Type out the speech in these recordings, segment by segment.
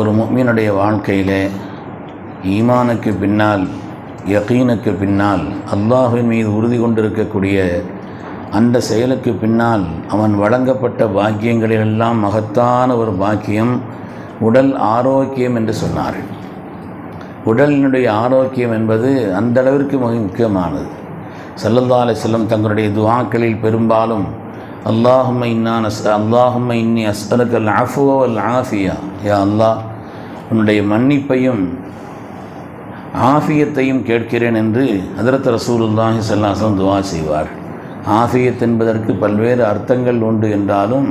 ஒரு முக்மீனுடைய வாழ்க்கையிலே ஈமானுக்கு பின்னால் யகீனுக்கு பின்னால் அல்லாஹ்வின் மீது உறுதி கொண்டிருக்கக்கூடிய அந்த செயலுக்கு பின்னால் அவன் வழங்கப்பட்ட பாக்கியங்களிலெல்லாம் மகத்தான ஒரு பாக்கியம் உடல் ஆரோக்கியம் என்று சொன்னார்கள். உடலினுடைய ஆரோக்கியம் என்பது அந்த அளவிற்கு மிக முக்கியமானது. சல்லல்லா செல்லும் தங்களுடைய துவாக்களில் பெரும்பாலும் அல்லாஹும் இன்னான் அஸ் அல்லாஹும்ம இன்னி அஸ்அலுக்கல் ஆஃபுவல் ஆஃபியா யா அல்லாஹ் உன்னுடைய மன்னிப்பையும் ஆஃபியத்தையும் கேட்கிறேன் என்று ஹதரத் ரசூலுல்லாஹி செல்லாசம் துவா செய்வார். ஆஃபியத் என்பதற்கு பல்வேறு அர்த்தங்கள் உண்டு என்றாலும்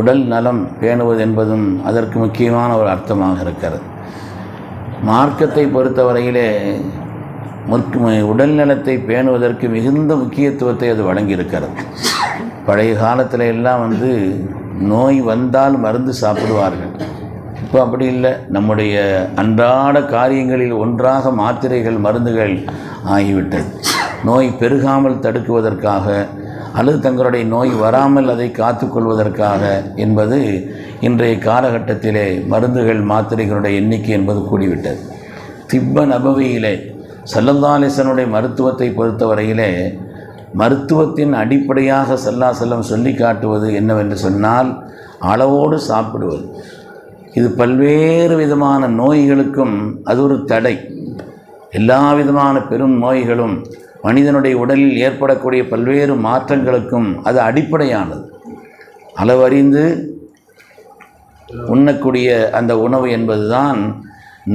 உடல் நலம் பேணுவது என்பதும் அதற்கு முக்கியமான ஒரு அர்த்தமாக இருக்கிறது. மார்க்கத்தை பொறுத்தவரையிலே உடல் நலத்தை பேணுவதற்கு மிகுந்த முக்கியத்துவத்தை அது வழங்கியிருக்கிறது. பழைய காலத்தில் எல்லாம் வந்து நோய் வந்தால் மருந்து சாப்பிடுவார்கள். இப்போ அப்படி இல்லை. நம்முடைய அன்றாட காரியங்களில் ஒன்றாக மாத்திரைகள் மருந்துகள் ஆகிவிட்டது. நோய் பெருகாமல் தடுக்குவதற்காக அல்லது தங்களுடைய நோய் வராமல் அதை காத்துக்கொள்வதற்காக என்பது இன்றைய காலகட்டத்திலே மருந்துகள் மாத்திரைகளுடைய எண்ணிக்கை என்பது கூடிவிட்டது. திப்ப நபவியிலே சல்லந்தாலேசனுடைய மருத்துவத்தை பொறுத்தவரையிலே மருத்துவத்தின் அடிப்படையாக சல்லா செல்லம் சொல்லி காட்டுவது என்னவென்று சொன்னால் அளவோடு சாப்பிடுவது. இது பல்வேறு விதமான நோய்களுக்கும் அது ஒரு தடை. எல்லா விதமான பெரும் நோய்களும் மனிதனுடைய உடலில் ஏற்படக்கூடிய பல்வேறு மாற்றங்களுக்கும் அது அடிப்படையானது. அளவறிந்து உண்ணக்கூடிய அந்த உணவு என்பதுதான்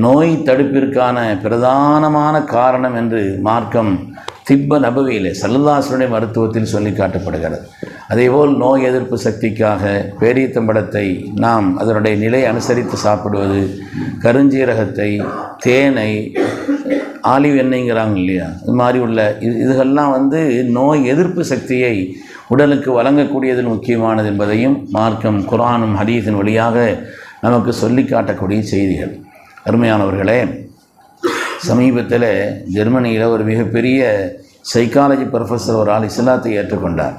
நோய் தடுப்பிற்கான பிரதானமான காரணம் என்று மார்க்கம் திப்ப நபவியிலே சல்லல்லாசனுடைய மருத்துவத்தில் சொல்லி காட்டப்படுகிறது. அதேபோல் நோய் எதிர்ப்பு சக்திக்காக பேரீத்தம்பழத்தை நாம் அதனுடைய நிலை அனுசரித்து சாப்பிடுவது கருஞ்சீரகத்தை தேனை ஆலிவ் எண்ணெய்ங்கிறாங்க இல்லையா? இது மாதிரி உள்ள இது இதுகள்லாம் வந்து நோய் எதிர்ப்பு சக்தியை உடலுக்கு வழங்கக்கூடியதில் முக்கியமானது என்பதையும் மார்க்கம் குரானும் ஹதீஸின் வழியாக நமக்கு சொல்லி காட்டக்கூடிய செய்திகள். அருமையானவர்களே சமீபத்தில் ஜெர்மனியில் ஒரு மிகப்பெரிய சைக்காலஜி ப்ரொஃபஸர் ஒரு ஆள் இஸ்லாத்தை ஏற்றுக்கொண்டார்.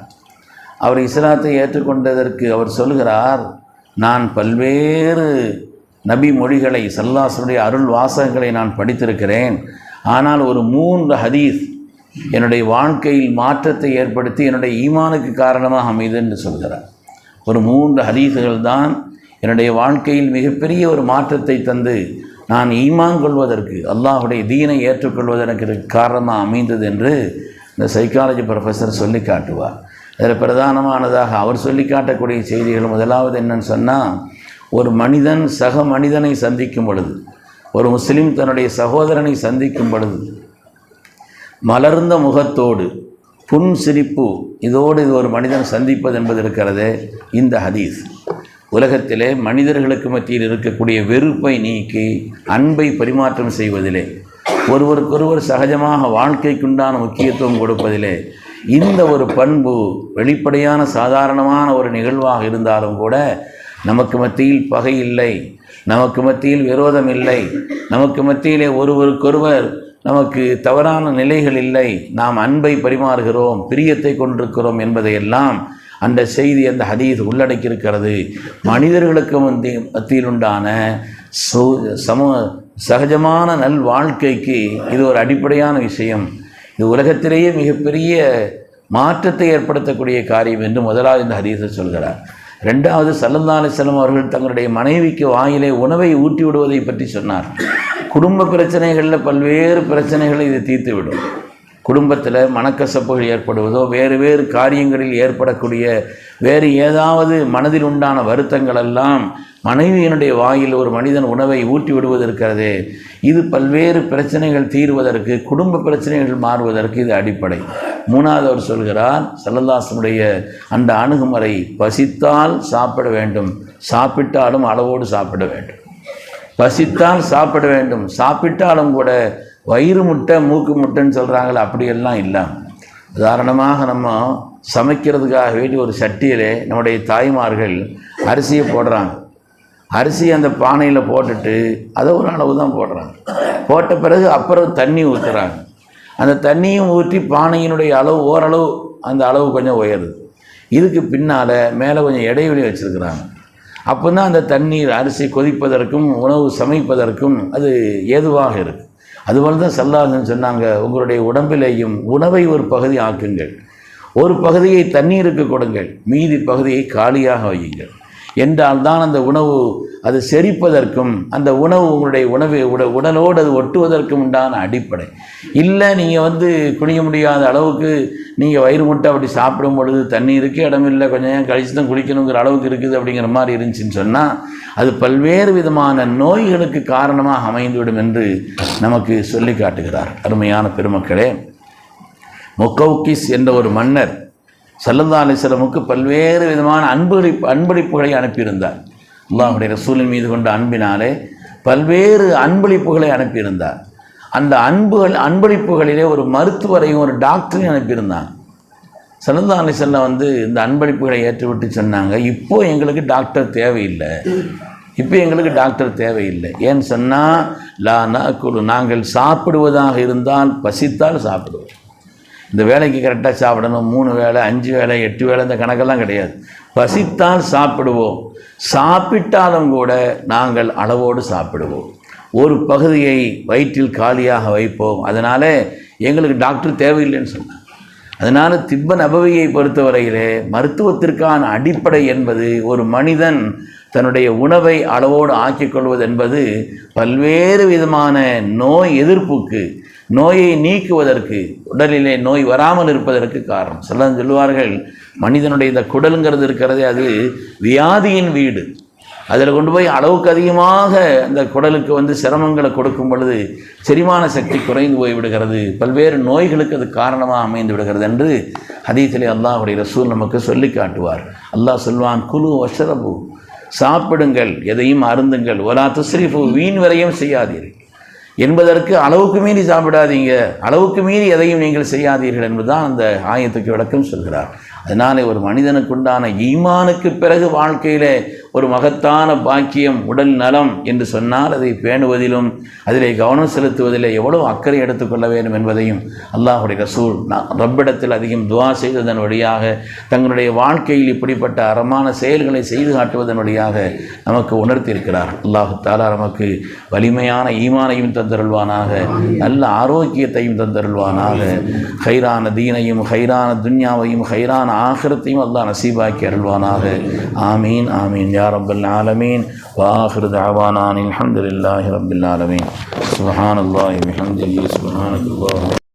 அவர் இஸ்லாத்தை ஏற்றுக்கொண்டதற்கு அவர் சொல்கிறார் நான் பல்வேறு நபி மொழிகளை சல்லாசனுடைய அருள் வாசகங்களை நான் படித்திருக்கிறேன். ஆனால் ஒரு மூன்று ஹதீஸ் என்னுடைய வாழ்க்கையில் மாற்றத்தை ஏற்படுத்தி என்னுடைய ஈமானுக்கு காரணமாக அமைது என்று சொல்கிறார். ஒரு மூன்று ஹதீஸுகள் தான் என்னுடைய வாழ்க்கையில் மிகப்பெரிய ஒரு மாற்றத்தை தந்து நான் ஈமான் கொள்வதற்கு அல்லாஹுடைய தீனை ஏற்றுக்கொள்வதற்கு காரணமாக அமைந்தது என்று இந்த சைக்காலஜி ப்ரொஃபஸர் சொல்லி காட்டுவார். அதில் பிரதானமானதாக அவர் சொல்லி காட்டக்கூடிய செய்திகள் முதலாவது என்னன்னு சொன்னால் ஒரு மனிதன் சக மனிதனை சந்திக்கும் பொழுது ஒரு முஸ்லீம் தன்னுடைய சகோதரனை சந்திக்கும் பொழுது மலர்ந்த முகத்தோடு புன் சிரிப்பு இதோடு இது ஒரு மனிதன் சந்திப்பது என்பது இருக்கிறதே இந்த ஹதீஸ். உலகத்திலே மனிதர்களுக்கு மத்தியில் இருக்கக்கூடிய வெறுப்பை நீக்கி அன்பை பரிமாற்றம் செய்வதிலே ஒருவருக்கொருவர் சகஜமாக வாழ்க்கைக்குண்டான முக்கியத்துவம் கொடுப்பதிலே இந்த ஒரு பண்பு வெளிப்படையான சாதாரணமான ஒரு நிகழ்வாக இருந்தாலும் கூட நமக்கு மத்தியில் பகை இல்லை நமக்கு மத்தியில் விரோதம் இல்லை நமக்கு மத்தியிலே ஒருவருக்கொருவர் நமக்கு தவறான நிலைகள் இல்லை நாம் அன்பை பரிமாறுகிறோம் பிரியத்தை கொண்டிருக்கிறோம் என்பதையெல்லாம் அந்த செய்தி அந்த ஹதீஸ் உள்ளடக்கியிருக்கிறது. மனிதர்களுக்கு வந்து மத்தியில் உண்டான சோ சம சகஜமான நல் வாழ்க்கைக்கு இது ஒரு அடிப்படையான விஷயம். இது உலகத்திலேயே மிகப்பெரிய மாற்றத்தை ஏற்படுத்தக்கூடிய காரியம் என்று முதலாவது இந்த ஹதீஸை சொல்கிறார். ரெண்டாவது சல்லல்லா அலிஸ்லாம் அவர்கள் தங்களுடைய மனைவிக்கு வாயிலே உணவை ஊட்டி விடுவதை பற்றி சொன்னார் குடும்ப பிரச்சனைகளில் பல்வேறு பிரச்சனைகளை இது தீர்த்துவிடும். குடும்பத்தில் மனக்கசப்புகள் ஏற்படுவதோ வேறு வேறு காரியங்களில் ஏற்படக்கூடிய வேறு ஏதாவது மனதில் உண்டான வருத்தங்கள் எல்லாம் மனைவியினுடைய வாயில் ஒரு மனிதன் உணவை ஊட்டி விடுவது இருக்கிறது. இது பல்வேறு பிரச்சனைகள் தீர்வதற்கு குடும்ப பிரச்சனைகள் மாறுவதற்கு இது அடிப்படை. மூணாவது அவர் சொல்கிறார் செல்லதாசனுடைய அந்த அணுகுமுறை பசித்தால் சாப்பிட வேண்டும். சாப்பிட்டாலும் அளவோடு சாப்பிட வேண்டும். பசித்தால் சாப்பிட வேண்டும். சாப்பிட்டாலும் கூட வயிறு முட்டை மூக்கு முட்டைன்னு சொல்கிறாங்களே அப்படியெல்லாம் இல்லை. உதாரணமாக நம்ம சமைக்கிறதுக்காக வேண்டி ஒரு சட்டியிலே நம்முடைய தாய்மார்கள் அரிசியை போடுறாங்க. அரிசி அந்த பானையில் போட்டுட்டு அதை ஒரு அளவு தான் போடுறாங்க. போட்ட பிறகு அப்புறம் தண்ணி ஊற்றுறாங்க அந்த தண்ணியும் ஊற்றி பானையினுடைய அளவு ஓரளவு அந்த அளவு கொஞ்சம் உயருது. இதுக்கு பின்னால் மேலே கொஞ்சம் இடைவெளி வச்சுருக்குறாங்க. அப்போ தான் அந்த தண்ணீர் அரிசி கொதிப்பதற்கும் உணவு சமைப்பதற்கும் அது ஏதுவாக இருக்கும் அதுபோல தான் செல்லாதுன்னு சொன்னாங்க உங்களுடைய உடம்பிலேயும் உணவை ஒரு பகுதி ஆக்குங்கள். ஒரு பகுதியை தண்ணீருக்கு கொடுங்கள் மீதி பகுதியை காலியாக வையுங்கள். என்றால் தான் அந்த உணவு அது செரிப்பதற்கும் அந்த உணவு உங்களுடைய உணவு உட உடலோடு அது ஒட்டுவதற்கும் உண்டான அடிப்படை. இல்லை நீங்கள் வந்து குடிக்க முடியாத அளவுக்கு நீங்கள் வயிறு முட்டை அப்படி சாப்பிடும் பொழுது தண்ணீருக்கு இடமில்லை கொஞ்சம் நேரம் கழிச்சு தான் குளிக்கணுங்கிற அளவுக்கு இருக்குது அப்படிங்கிற மாதிரி இருந்துச்சுன்னு சொன்னால் அது பல்வேறு விதமான நோய்களுக்கு காரணமாக அமைந்துவிடும் என்று நமக்கு சொல்லி காட்டுகிறார் அருமையான பெருமக்களே. மொக்கவுக்கிஸ் என்ற ஒரு மன்னர் சல்லல்லா அலிஸ்லமுக்கு பல்வேறு விதமான அன்பளிப்பு அன்பளிப்புகளை அனுப்பியிருந்தார். அல்லாஹுடைய ரசூலின் மீது கொண்ட அன்பினாலே பல்வேறு அன்பளிப்புகளை அனுப்பியிருந்தார். அந்த அன்புகள் அன்பளிப்புகளிலே ஒரு மருத்துவரையும் ஒரு டாக்டரையும் அனுப்பியிருந்தாங்க சல்லல்லா அலிஸ்லாம் வந்து இந்த அன்பளிப்புகளை ஏற்றுவிட்டு சொன்னாங்க. இப்போ எங்களுக்கு டாக்டர் தேவையில்லை. இப்போ எங்களுக்கு டாக்டர் தேவையில்லை. ஏன்னு சொன்னால் லா நாக்குழு நாங்கள் சாப்பிடுவதாக இருந்தால் பசித்தால் சாப்பிடுவோம். இந்த வேலைக்கு கரெக்டாக சாப்பிடணும் மூணு வேளை அஞ்சு வேளை எட்டு வேளை இந்த கணக்கெல்லாம் கிடையாது. பசித்தால் சாப்பிடுவோம். சாப்பிட்டாலும் கூட நாங்கள் அளவோடு சாப்பிடுவோம். ஒரு பகுதியை வயிற்றில் காலியாக வைப்போம். அதனால் எங்களுக்கு டாக்டர் தேவையில்லைன்னு சொன்னாங்க அதனால் திப்ப நபவியை பொறுத்தவரையிலே மருத்துவத்திற்கான அடிப்படை என்பது ஒரு மனிதன் தன்னுடைய உணவை அளவோடு ஆக்கிக்கொள்வது என்பது பல்வேறு விதமான நோய் எதிர்ப்புக்கு நோயை நீக்குவதற்கு உடலிலே நோய் வராமல் இருப்பதற்கு காரணம். சில சொல்லுவார்கள் மனிதனுடைய இந்த குடலுங்கிறது இருக்கிறதே அது வியாதியின் வீடு. அதில் கொண்டு போய் அளவுக்கு அதிகமாக அந்த குடலுக்கு வந்து சிரமங்களை கொடுக்கும் பொழுது செரிமான சக்தி குறைந்து போய் விடுகிறது. பல்வேறு நோய்களுக்கு அது காரணமாக அமைந்து விடுகிறது என்று அதீத்திலே அல்லாஹுடைய ரசூல் நமக்கு சொல்லி காட்டுவார். அல்லாஹ் சொல்வான் குழு வசரபு சாப்பிடுங்கள் எதையும் அருந்துங்கள். ஒலா துஸ்ரிஃபு வீண் வரையும் செய்யாதீர்கள். என்பதற்கு அளவுக்கு மீறி சாப்பிடாதீங்க. அளவுக்கு மீறி எதையும் நீங்கள் செய்யாதீர்கள் என்பதுதான் அந்த ஆயத்துக்கு விளக்கம் சொல்கிறார். அதனாலே ஒரு மனிதனுக்குண்டான ஈமானுக்கு பிறகு வாழ்க்கையிலே ஒரு மகத்தான பாக்கியம் உடல் நலம் என்று சொன்னால் அதை பேணுவதிலும் அதிலே கவனம் செலுத்துவதிலே எவ்வளோ அக்கறை எடுத்துக்கொள்ள வேண்டும் என்பதையும் அல்லாஹுடைய ரசூல் நான் ரப்பிடத்தில் அதிகம் துவா செய்ததன் வழியாக தங்களுடைய வாழ்க்கையில் இப்படிப்பட்ட அறமான செயல்களை செய்து காட்டுவதன் வழியாக நமக்கு உணர்த்தியிருக்கிறார். அல்லாஹு தாலா நமக்கு வலிமையான ஈமானையும் தந்தருள்வானாக நல்ல ஆரோக்கியத்தையும் தந்தருள்வானாக ஹைரான தீனையும் ஹைரான துன்யாவையும் ஹைரான ஆகிரத்தையும் அல்லாஹ் நசீபாக்கி அருள்வானாக. ஆமீன் ஆமீன் யா رب العالمين وآخر دعوانا الحمد لله رب العالمين. سبحان الله بحمده سبحانك الله